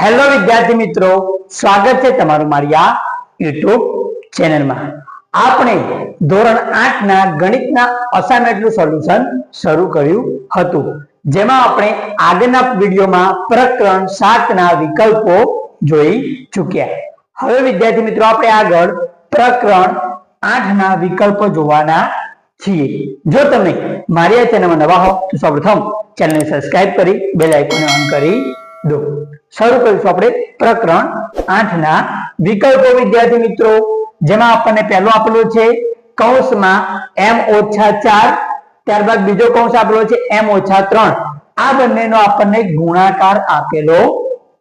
Hello વિદ્યાર્થી મિત્રો, સ્વાગત છે તમારું મારી આ યુટ્યુબ ચેનલમાં આપણે ધોરણ આઠ ના ગણિતના અસાઇનમેન્ટનું સોલ્યુશન શરૂ કર્યું હતું. જેમાં આપણે આગળના વિડીયોમાં પ્રકરણ સાત ના વિકલ્પો જોઈ ચૂક્યા. હવે વિદ્યાર્થી મિત્રો, આપણે આગળ પ્રકરણ આઠ ના વિકલ્પો જોવાના છીએ. જો તમે મારી આ ચેનલમાં નવા હો, તો સૌપ્રથમ ચેનલને સબસ્ક્રાઇબ કરી બેલ આઇકોન ઓન કરી દો. શરૂ કરીશું આપણે પ્રકરણ આઠ ના વિકલ્પો, વિદ્યાર્થી મિત્રો. જેમાં આપણને પહેલો આપેલો છે કૌંસમાં એમ ઓછા ચાર, ત્યારબાદ બીજો કૌંસ આપેલો છે એમ ઓછા ત્રણ. આ બંનેનો આપણને ગુણાકાર આપેલો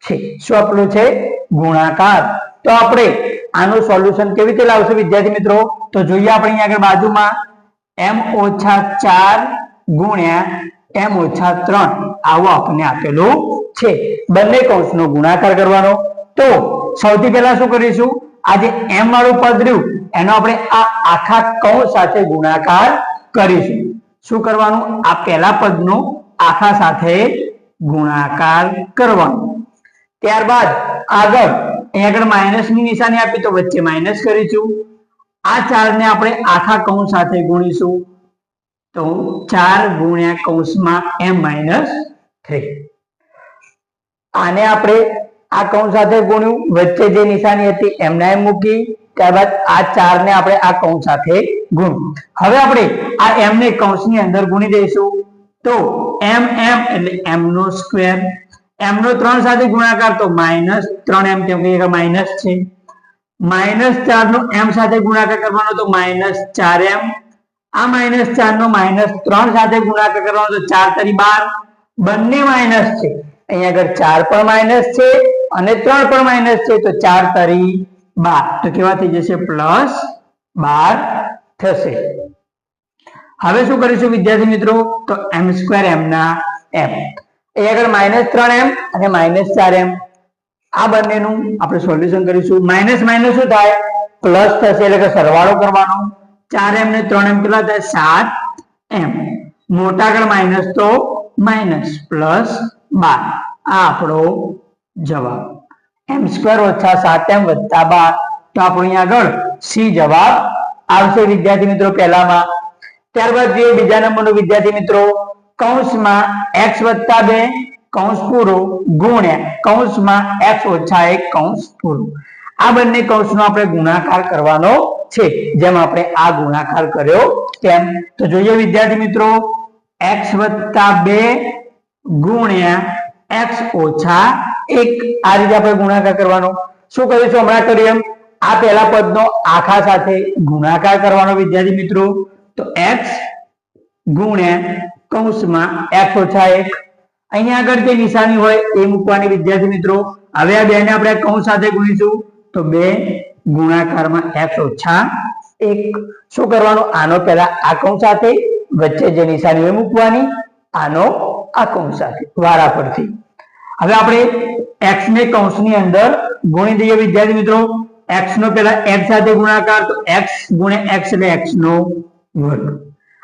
છે. શું આપેલું છે? ગુણાકાર. તો આપણે આનું સોલ્યુશન કેવી રીતે લાવશું વિદ્યાર્થી મિત્રો? તો જોઈએ આપણે અહીંયા આગળ બાજુમાં. એમ ઓછા ચાર ગુણ્યા એમ ઓછા ત્રણ આવો આપણને આપેલું છે. બંને કૌંસનો ગુણાકાર કરવાનો. તો સૌથી પહેલા શું કરીશું? આ જે એમ વાળું પદ રહ્યું, એનો આપણે આ આખા કૌંસ સાથે ગુણાકાર કરીશું. શું કરવાનું? આ પહેલા પદનો આખા સાથે ગુણાકાર કરવાનો. ત્યારબાદ આગળ અહીંયા આગળ માઇનસની નિશાની આપી, તો વચ્ચે માઇનસ કરીશું. આ ચાર ને આપણે આખા કૌંસ સાથે ગુણીશું. તો ચાર ગુણ્યા કૌંસમાં એમ માઇનસ થ્રી આને આપણે આ કૌંસ સાથે ગુણ્યું. વચ્ચે જે નિશાની હતી એમના એમ મૂકી. ત્યારબાદ આ ચાર ને આપણે આ કૌંસ સાથે ગુણ્યું. હવે આપણે આ એમ ને કૌંસની અંદર ગુણી દઈશું. તો એમ એમ એટલે એમ નો સ્ક્વેર એમ નો ત્રણ સાથે ગુણાકાર તો માઇનસ ત્રણ એમ કેમ કે માઇનસ છે. માઇનસ ચાર નો એમ સાથે ગુણાકાર કરવાનો તો માઇનસ ચાર એમ. આ માઇનસ ચાર નો માઇનસ ત્રણ સાથે ગુણાકાર કરવાનો તો ચાર તરી બાર. બંને માઇનસ છે. અહીંયા આગળ ચાર પણ માઇનસ છે અને ત્રણ પણ માઇનસ છે તો ચાર તરી બાર. તો કેવા થઈ જશે? પ્લસ બાર થશે. હવે શું કરીશું વિદ્યાર્થી મિત્રો? તો એમ સ્ક્વેર એમ ના એમ અહીંયા આગળ માઇનસ ત્રણ એમ અને માઇનસ ચાર એમ આ બંનેનું આપણે સોલ્યુશન કરીશું. માઇનસ માઇનસ શું થાય? પ્લસ થશે એટલે કે સરવાળો કરવાનો. ચાર એમ ને ત્રણ એમ કેટલા થાય? સાત એમ મોટા આગળ માઇનસ તો માઇનસ પ્લસ બાર. આ આપણો જવાબ. એમ સ્ક્વેર ઓછા સાત એમ વત્તા બાર. તો આપણો અહીંયા આગળ સી જવાબ આવશે. વિદ્યાર્થી મિત્રો, પહેલામાં. ત્યારબાદ જોઈએ બીજા નંબરનો વિદ્યાર્થી મિત્રો. કૌંસમાં એક્સ વત્તા બે, કૌંસ પૂરો ગુણ્યા. કૌંસમાં એક્સ ઓછા એક, કૌંસ પૂરો. આ બંને કૌંસનો આપણે ગુણાકાર કરવાનો છે. જેમ આપણે આ ગુણાકાર કર્યો તેમ તો જોઈએ વિદ્યાર્થી મિત્રો એક્સ વત્તા બે ગુણ્યા એક્સ ઓછા એક. આ રીતે આપણે ગુણાકાર કરવાનો. શું કરીશું હમણાં કરીએ એમ. આ પહેલા પદનો આખા સાથે ગુણાકાર કરવાનો વિદ્યાર્થી મિત્રો. તો એક્સ ગુણ્યા કૌંસમાં એક્સ ઓછા એક. અહીંયા આગળ જે નિશાની હોય એ મૂકવાની વિદ્યાર્થી મિત્રો. હવે આ બે ને આપણે કૌંસ સાથે ગુણીશું. તો બે ગુણાકારમાં એક્સ ઓછા એક. શું કરવાનું? આનો પહેલા આ સાથે, વચ્ચે જે નિશાની મૂકવાની, આનો આ સાથે, વારા પરથી. હવે આપણે એક્સ ને કૌંસની અંદર ગુણી દઈએ વિદ્યાર્થી મિત્રો. એક્સ નો પેલા એક્સ સાથે ગુણાકાર, તો એક્સ ગુણ્યા એક્સ એટલે એક્સ નો વર્ગ.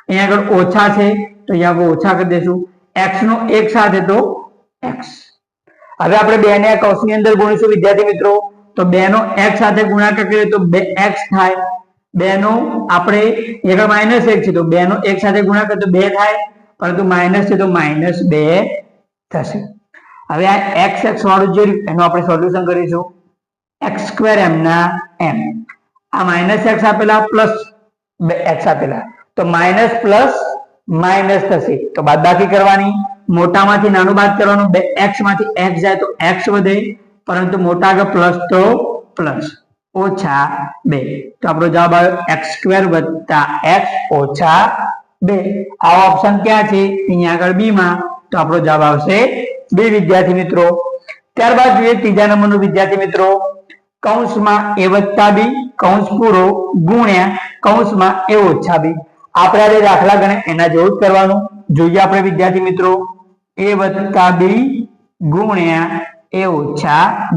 અહીંયા આગળ ઓછા છે, તો અહીંયા આપણે ઓછા કરી દઈશું. એક્સ નો એક સાથે તો એક્સ હવે આપણે બે ને કૌંસની અંદર ગુણીશું વિદ્યાર્થી મિત્રો. તો બે નો એક્સ સાથે ગુણાકાર કરીએ તો બે એક્સ થાય. બે નો આપણે આગળ માઇનસ એક છે, તો બે નો એક સાથે ગુણાકાર તો બે થાય, પરંતુ માઇનસ છે તો માઇનસ બે થશે. હવે આ એક્સ એક્સ વાળું જે એનું આપણે સોલ્યુશન કરીશું. એક્સ સ્ક્વેર એમ ના એમ આ માઇનસ એક્સ આપેલા પ્લસ બે એક્સ આપેલા. તો માઇનસ પ્લસ માઇનસ થશે. તો બાદબાકી કરવાની. મોટામાંથી નાનું બાદ કરવાનું. બે એક્સમાંથી એક્સ જાય તો એક્સ વધે. પરંતુ મોટા કે પ્લસ તો પ્લસ ઓછા બે. તો આપણો જવાબ આવ્યો એક્સ સ્ક્વેર વત્તા એક્સ ઓછા બે. આ ઓપ્શન ક્યાં છે? અહીંયા આગળ બી માં. તો આપણો જવાબ આવશે બે વિદ્યાર્થી મિત્રો. ત્યારબાદ જોઈએ ત્રીજા નંબરનું વિદ્યાર્થી મિત્રો. કૌંસમાં એ વત્તા બી કૌંસ પૂરો ગુણ્યા કૌંસમાં એ ઓછા બી આપણે આજે દાખલા ગણે એના જેવું જ કરવાનું. જોઈએ આપણે વિદ્યાર્થી મિત્રો. એ વત્તા બી ગુણ્યા એ ઓછા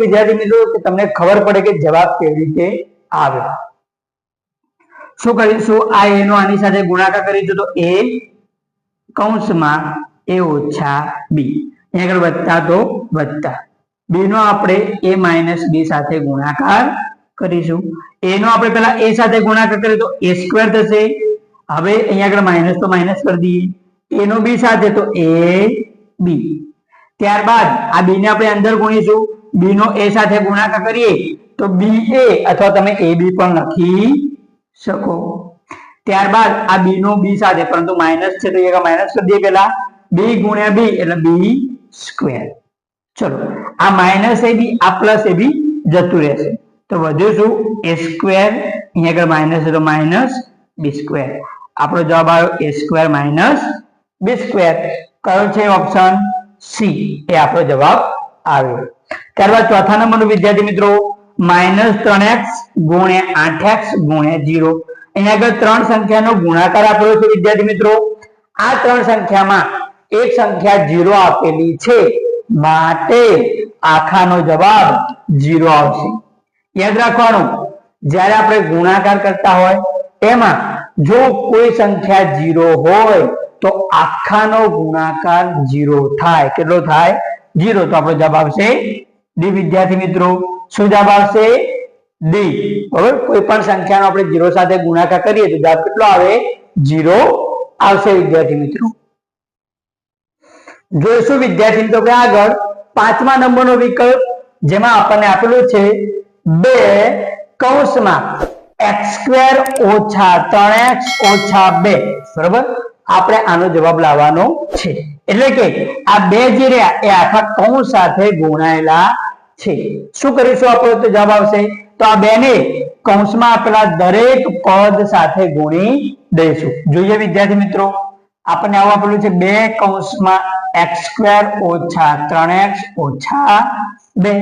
વિદ્યાર્થી મિત્રો, કે તમને ખબર પડે કે જવાબ કેવી રીતે આવે. શું કરીશું? આ એનો આની સાથે ગુણાકાર કરીશું તો એ કૌંસમાં એ ઓછા બી. આગળ વધતા તો વધતા. બી નો આપણે એ માઇનસ બી સાથે ગુણાકાર કરીશું. એ નો આપણે પેલા એ સાથે ગુણાકાર કરીએ તો એ સ્ક્વેર થશે. હવે અહીંયા આગળ માઇનસ તો માઇનસ કરી દઈએ. એનો બી સાથે તો એ બી. ત્યારબાદ આ બી ને આપણે અંદર ગુણીશું. બી નો એ સાથે ગુણાકાર કરીએ તો બી એ અથવા તમે એ બી પણ લખી શકો. ત્યારબાદ આ બી નો બી સાથે, પરંતુ માઇનસ છે તો એ માઇનસ કરી દઈએ પેલા બી ગુણ્યા બી એટલે બી સ્ક્વેર ચલો, આ માઇનસ એ બી આ પ્લસ એ બી જતું રહેશે. તો વધ્યું શું? એ સ્ક્વેર અહીંયા આગળ માઇનસ છે તો માઇનસ બી સ્ક્વેર આપણો જવાબ આવ્યો a square minus b square કયો છે ઓપ્શન સી એ આપણો જવાબ આવ્યો. ત્યારબાદ ચોથા નંબરનો વિદ્યાર્થી મિત્રો માઇનસ ત્રણ એક્સ ગુણ્યા આઠ એક્સ ગુણ્યા જીરો અહીંયા આગળ ત્રણ સંખ્યાનો ગુણાકાર આપેલો છે વિદ્યાર્થી મિત્રો. આ ત્રણ સંખ્યામાં એક સંખ્યા જીરો આપેલી છે. માટે આખાનો જવાબ જીરો આવશે. યાદ રાખવાનું, જ્યારે આપણે ગુણાકાર કરતા હોય, એમાં જો કોઈ સંખ્યા જીરો હોય તો આખાનો ગુણાકાર જીરો થાય. કેટલો થાય? જીરો તો આપણો જવાબ આવશે ડી વિદ્યાર્થી મિત્રો, શું જવાબ આવશે? ડી બરોબર? કોઈ પણ સંખ્યાનો આપણે જીરો સાથે ગુણાકાર કરીએ તો જવાબ કેટલો આવે? જીરો આવશે વિદ્યાર્થી મિત્રો. જોઈશું વિદ્યાર્થી મિત્રો આગળ પાંચમા નંબરનો વિકલ્પ જેમાં આપણને આપેલું છે બે કૌંસમાં એક્સ સ્ક્વેર ઓછા ત્રણ એક્સ ઓછા બે. બરોબર? આપણે આનો જવાબ લાવવાનો છે. એટલે કે આ બે જે રહ્યા એ આખા કૌંસ સાથે ગુણાયેલા છે. શું કરીશું આપણે? તો જવાબ આવશે. તો આ બેને કૌંસમાં આપેલા દરેક પદ સાથે ગુણી દઈશું. જોઈએ વિદ્યાર્થી મિત્રો, આપણને આવું આપેલું છે બે કૌંસમાં એક્સ સ્ક્વેર ઓછા ત્રણ એક્સ ઓછા બે.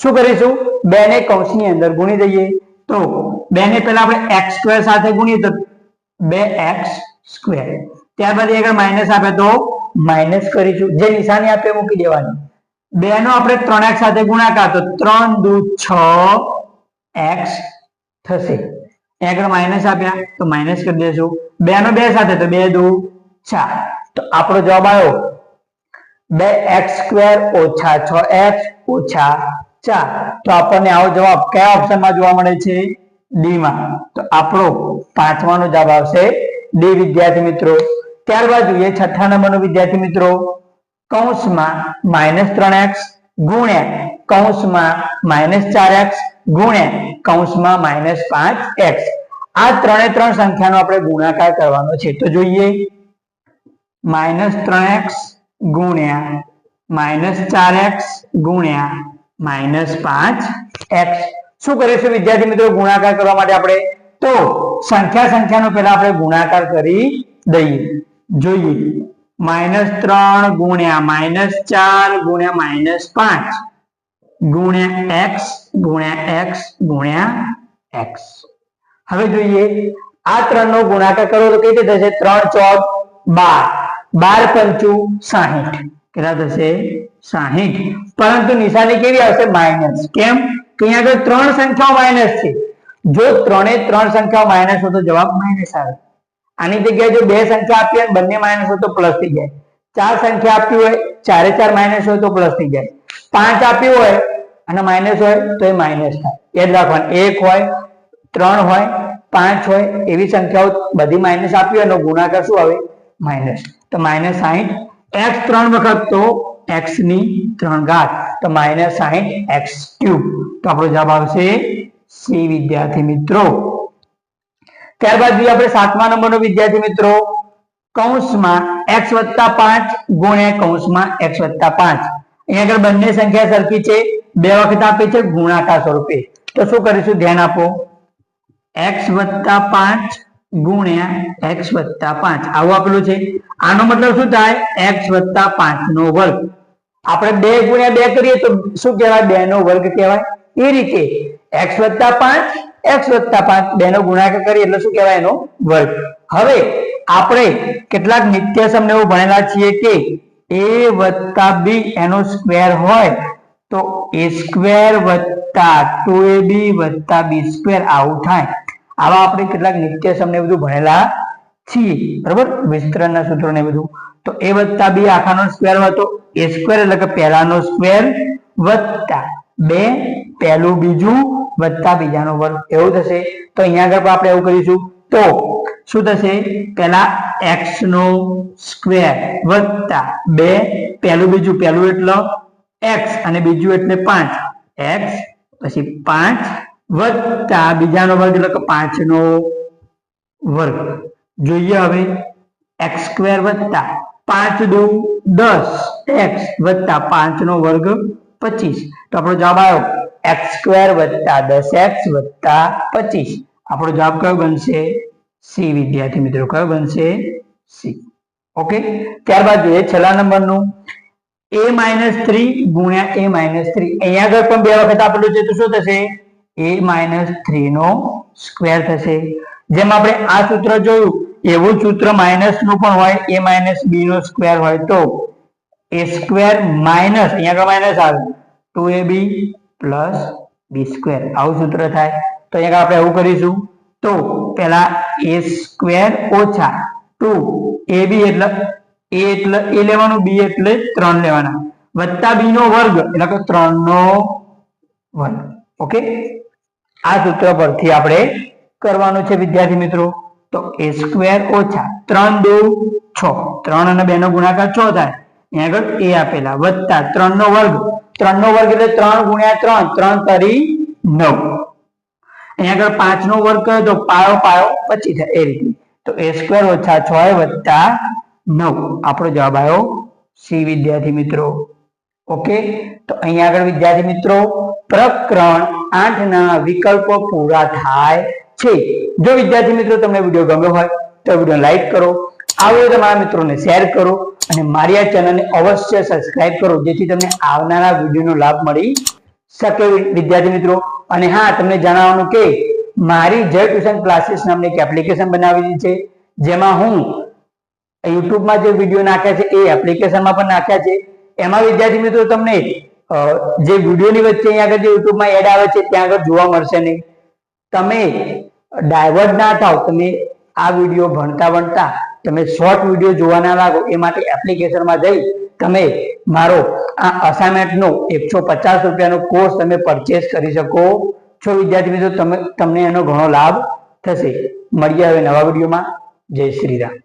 શું કરીશું? બે ને કૌંસની અંદર ગુણી દઈએ. તો બે ને પેલા આપણે એક્સ સ્ક્વેર સાથે ગુણીએ તો બે એક્સ સ્ક્વેર ત્યારબાદ આગળ માઇનસ આપે તો માઇનસ કરીશું. જે નિશાની આપે મૂકી દેવાની. બે નો આપણે ત્રણ એક્સ સાથે ગુણાકાર, તો ત્રણ દુ છ એક્સ થશે. આગળ માઇનસ આપ્યા, તો માઇનસ કરી દેશું. બે નો બે સાથે, તો બે દુ ચાર. તો આપણો જવાબ આવ્યો બે એક્સ સ્ક્વેર ઓછા છ એક્સ ઓછા ચાર. તો આપણને આવો જવાબ કયા ઓપ્શનમાં જોવા મળે છે? ડી માં. તો આપણો પાંચમાનો જવાબ આવશે. ડી વિદ્યાર્થી મિત્રો ત્યારબાદ જોઈએ છઠ્ઠા નંબરનો વિદ્યાર્થી મિત્રો, કૌંસમાં માઇનસ ત્રણ એક્સ ગુણ્યા કૌંસમાં માઇનસ ચાર એક્સ ગુણ્યા કૌંસમાં માઇનસ પાંચ એક્સ આ ત્રણે ત્રણ સંખ્યાનો આપણે ગુણાકાર કરવાનો છે. તો જોઈએ માઇનસ ત્રણ એક્સ ગુણ્યા માઇનસ ચાર એક્સ ગુણ્યા માઇનસ પાંચ એક્સ શું કરીશું વિદ્યાર્થી મિત્રો, ગુણાકાર કરવા માટે આપણે? તો સંખ્યા સંખ્યાનો પહેલા આપણે ગુણાકાર કરી દઈએ. જોઈએ માઇનસ ત્રણ ગુણ્યા માઇનસ ચાર ગુણ્યા માઇનસ પાંચ. ગુણ્યા એક્સ ગુણ્યા એક્સ ગુણ્યા એક્સ. હવે જોઈએ, આ ત્રણ નો ગુણાકાર કરો તો કઈ રીતે થશે? ત્રણ ચોક બાર. બાર પંચુ સાહીઠ. કેટલા થશે? સાહીઠ. પરંતુ નિશાની કેવી આવશે? માઇનસ. કેમ? કે અહીંયા આગળ ત્રણ સંખ્યાઓ માઇનસ છે. જો ત્રણે ત્રણ સંખ્યાઓ માઇનસ હોય તો જવાબ માઇનસ આવે. આની જગ્યાએ જો બે સંખ્યા આપી હોય બંને માઇનસ હોય તો પ્લસ થઈ જાય. ચાર સંખ્યા આપી હોય, ચારે ચાર માઇનસ હોય તો પ્લસ થઈ જાય. પાંચ આપ્યું હોય અને માઇનસ હોય તો એ માઇનસ થાય. યાદ રાખવાનું, એક હોય, ત્રણ હોય, પાંચ હોય, એવી સંખ્યાઓ બધી માઇનસ આપી હોય ગુણાકાર શું આવે? માઇનસ તો માઇનસ સાહીઠ એક્સ ત્રણ વખત તો એક્સની ત્રણ ઘાત. તો માઇનસ સાહીઠ એક્સ ક્યુબ તો આપણો જવાબ આવશે સી વિદ્યાર્થી મિત્રો. ત્યારબાદ જોઈએ આપણે સાતમા નંબરનો વિદ્યાર્થી મિત્રો, કૌંસમાં એક્સ વત્તા પાંચ ગુણ્યા કૌંસમાં એક્સ વત્તા પાંચ. અહીંયા આગળ બંને સંખ્યા સરખી છે, બે વખત આપે છે ગુણાકાર સ્વરૂપે. તો શું કરીશું? ધ્યાન આપો. એક્સ વત્તા પાંચ ગુણ્યા એક્સ વત્તા પાંચ. આવું આપેલું છે. આનો મતલબ શું થાય? એક્સ વત્તા પાંચ નો વર્ગ. આપણે બે ગુણ્યા બે કરીએ તો શું કહેવાય? બે નો વર્ગ કહેવાય. એ રીતે એક્સ વત્તા પાંચ એક્સ વત્તા પાંચ બે નો ગુણાકાર કરીએ એટલે શું કહેવાય એનો વર્ગ. હવે આપણે કેટલાક નિત્યસમ ને એવું ભણેલા છીએ કે એ વત્તા બી એનો સ્ક્વેર હોય તો એ સ્ક્વેર વત્તા ટુ એ બી વત્તા બી સ્ક્વેર આવું થાય. આવા આપણે કેટલાક નિત્યસમ ને બધું ભણેલા છીએ. બરોબર? વિસ્તરણના સૂત્રો ને બધું. તો એ વત્તા બી આખાનો સ્ક્વેર હતો એ સ્ક્વેર એટલે કે પહેલાનો સ્ક્વેર વત્તા. બે, પહેલું બીજું વત્તા બીજાનો વર્ગ. એવું થશે? તો અહીંયા આગળ પણ આપણે એવું કરીશું. તો શું થશે? પેલા એક્સ નો સ્ક્વેર વત્તા બે, પહેલું બીજું પહેલું એટલે એક્સ અને બીજું એટલે પાંચ. એક્સ પછી પાંચ વત્તા બીજાનો વર્ગ એટલે કે પાંચ નો વર્ગ. જોઈએ હવે. એક્સ સ્ક્વેર વત્તા પાંચ દુ દસ. એક્સ વત્તા પાંચ નો વર્ગ પચીસ. તો આપણો જવાબ આવ્યો એક્સ સ્ક્વેર વત્તા દસ એક્સ વત્તા પચીસ. આપણો જવાબ કયો બનશે? સી, વિદ્યાર્થી મિત્રો, કયો બનશે? સી. ઓકે? ત્યારબાદ જોઈએ છેલ્લા નંબરનું. એ માઇનસ થ્રી ગુણ્યા એ માઇનસ થ્રી. અહીંયા આગળ પણ બે વખત આપેલું છે, તો શું થશે? એ માઇનસ થ્રી નો સ્ક્વેર થશે. જેમ આપણે આ સૂત્ર જોયું, એવું સૂત્ર માઇનસનું પણ હોય, એ માઇનસ બી નો સ્ક્વેર હોય તો. એ સ્ક્વેર માઇનસ, અહીંયા આગળ માઇનસ આવે. Two a b plus b square આવું સૂત્ર થાય. તો અહીંયા આપણે એવું કરીશું. તો પેલા એ સ્ક્વેર ઓછા ટુ એ બી એટલે એ એટલે એ લેવાનું બી એટલે ત્રણ લેવાના. વત્તા બી નો વર્ગ, એટલે કે ત્રણ નો વર્ગ ઓકે આ સૂત્ર પરથી આપણે કરવાનું છે, વિદ્યાર્થી મિત્રો. તો એ સ્ક્વેર ઓછા ત્રણ દો છ. ત્રણ અને બે નો ગુણાકાર છ થાય. અહીંયા આગળ એ આપેલા. વત્તા ત્રણ નો વર્ગ ત્રણ નો વર્ગ એટલે ત્રણ ગુણ્યા ત્રણ ત્રણ તરી નવ. અહીંયા આગળ પાંચ નો વર્ગ કર્યો તો પાયો પાયો પચી થાય એ રીતે. તો એ સ્ક્વેર ઓછા છ વત્તા નવ. આપણો જવાબ આવ્યો સી વિદ્યાર્થી મિત્રો. ઓકે? તો અહીંયા આગળ વિદ્યાર્થી મિત્રો, પ્રકરણ આઠ ના વિકલ્પો પૂરા થાય છે. જો વિદ્યાર્થી મિત્રો તમને વીડિયો ગમ્યો હોય, તો વીડિયો લાઈક કરો. આ વીડિયો તમારા મિત્રોને શેર કરો અને મારી આ ચેનલને અવશ્ય સબસ્ક્રાઇબ કરો, જેથી તમને આવનારા વિડીયોનો લાભ મળી શકે. વિદ્યાર્થી મિત્રો, અને હા, તમને જણાવવાનું કે મારી જય ટ્યુશન ક્લાસીસ નામની એક એપ્લિકેશન બનાવી દીધી છે, જેમાં હું યુટ્યુબમાં જે વીડિયો નાખ્યા છે, એ એપ્લિકેશનમાં પણ નાખ્યા છે. એમાં વિદ્યાર્થી મિત્રો તમને જે વિડીયોની વચ્ચે અહીંયા આગળ જે યુટ્યુબમાં એડ આવે છે, ત્યાં આગળ જોવા મળશે નહીં. તમે ડાયવર્ટ ના થાવ, તમે આ વીડિયો ભણતા ભણતા તમે શોર્ટ વીડિયો જોવા લાગો, એ માટે એપ્લિકેશનમાં જઈ તમે મારો આ અસાઇનમેન્ટનો એકસો પચાસ રૂપિયાનો કોર્સ તમે પરચેસ કરી શકો. છો વિદ્યાર્થી મિત્રો, તમે, તમને એનો ઘણો લાભ થશે. મળીએ હવે નવા વિડીયોમાં જય શ્રી રામ.